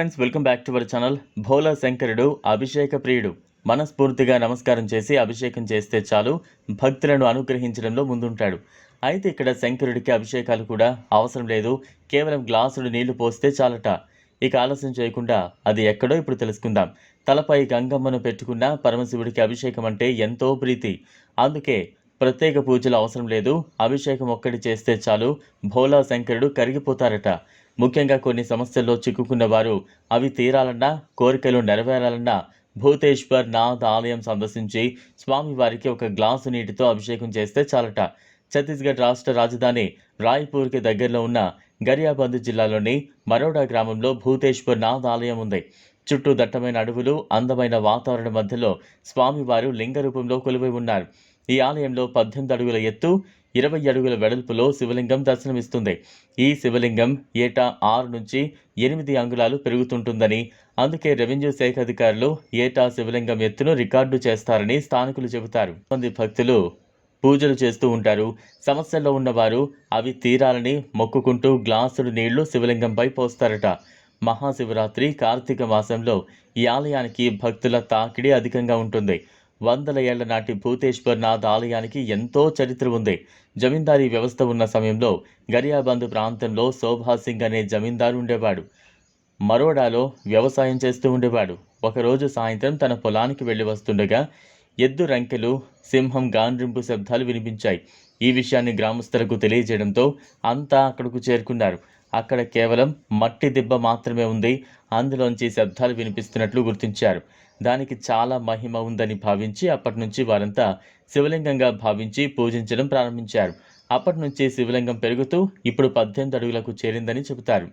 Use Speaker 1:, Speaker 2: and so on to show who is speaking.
Speaker 1: Friends welcome back to our channel Bhola శంకరుడు అభిషేక ప్రియుడు మనస్ఫూర్తిగా నమస్కారం చేసి అభిషేకం చేస్తే చాలు. భక్తులను అనుగ్రహించడంలో ముందుంటాడు. అయితే ఇక్కడ శంకరుడికి అభిషేకాలు కూడా అవసరం లేదు. కేవలం గ్లాసుడు నీళ్ళు పోస్తే చాలట. ఇక ఆలస్యం చేయకుండా అది ఎక్కడో ఇప్పుడు తెలుసుకుందాం. తలపై గంగమ్మను పెట్టుకున్న పరమశివుడికి అభిషేకం అంటే ఎంతో ప్రీతి. అందుకే ప్రత్యేక పూజలు అవసరం లేదు. అభిషేకం ఒక్కటి చేస్తే చాలు. భోలా శంకరుడు కరిగిపోతారట. ముఖ్యంగా కొన్ని సమస్యల్లో చిక్కుకున్న వారు అవి తీరాలన్నా కోరికలు నెరవేరాలన్నా భూతేశ్వర్ నాథ్ ఆలయం సందర్శించి స్వామివారికి ఒక గ్లాసు నీటితో అభిషేకం చేస్తే చాలట. ఛత్తీస్గఢ్ రాష్ట్ర రాజధాని రాయ్పూర్కి దగ్గరలో ఉన్న గరియాబంద్ జిల్లాలోని మరోడా గ్రామంలో భూతేశ్వర్ నాథ్ ఆలయం ఉంది. చుట్టూ దట్టమైన అడవులు అందమైన వాతావరణం మధ్యలో స్వామివారు లింగ రూపంలో కొలువై ఉన్నారు. ఈ ఆలయంలో పద్దెనిమిది అడుగుల ఎత్తు ఇరవై అడుగుల వెడల్పులో శివలింగం దర్శనమిస్తుంది. ఈ శివలింగం ఏటా ఆరు నుంచి ఎనిమిది అంగుళాలు పెరుగుతుంటుందని అందుకే రెవెన్యూ శాఖ అధికారులు ఏటా శివలింగం ఎత్తును రికార్డు చేస్తారని స్థానికులు చెబుతారు. కొంతమంది భక్తులు పూజలు చేస్తూ ఉంటారు. సమస్యల్లో ఉన్నవారు అవి తీరాలని మొక్కుకుంటూ గ్లాసుడు నీళ్ళు శివలింగంపై పోస్తారట. మహాశివరాత్రి కార్తీక మాసంలో ఈ ఆలయానికి భక్తుల తాకిడి అధికంగా ఉంటుంది. వందల ఏళ్ళ నాటి భూతేశ్వర్నాథ్ ఆలయానికి ఎంతో చరిత్ర ఉంది. జమీందారీ వ్యవస్థ ఉన్న సమయంలో గరియాబంద్ ప్రాంతంలో శోభా సింగ్ అనే జమీందారు ఉండేవాడు. మరోడాలో వ్యవసాయం చేస్తూ ఉండేవాడు. ఒకరోజు సాయంత్రం తన పొలానికి వెళ్ళి వస్తుండగా ఎద్దు రంకెలు సింహం గాండ్రింపు శబ్దాలు వినిపించాయి. ఈ విషయాన్ని గ్రామస్తులకు తెలియజేయడంతో అంతా అక్కడకు చేరుకున్నారు. అక్కడ కేవలం మట్టి దిబ్బ మాత్రమే ఉంది. అందులోంచి శబ్దాలు వినిపిస్తున్నట్లు గుర్తించారు. దానికి చాలా మహిమ ఉందని భావించి అప్పటి నుంచి వారంతా శివలింగంగా భావించి పూజించడం ప్రారంభించారు. అప్పటి నుంచి శివలింగం పెరుగుతూ ఇప్పుడు పద్దెనిమిది అడుగులకు చేరిందని చెబుతారు.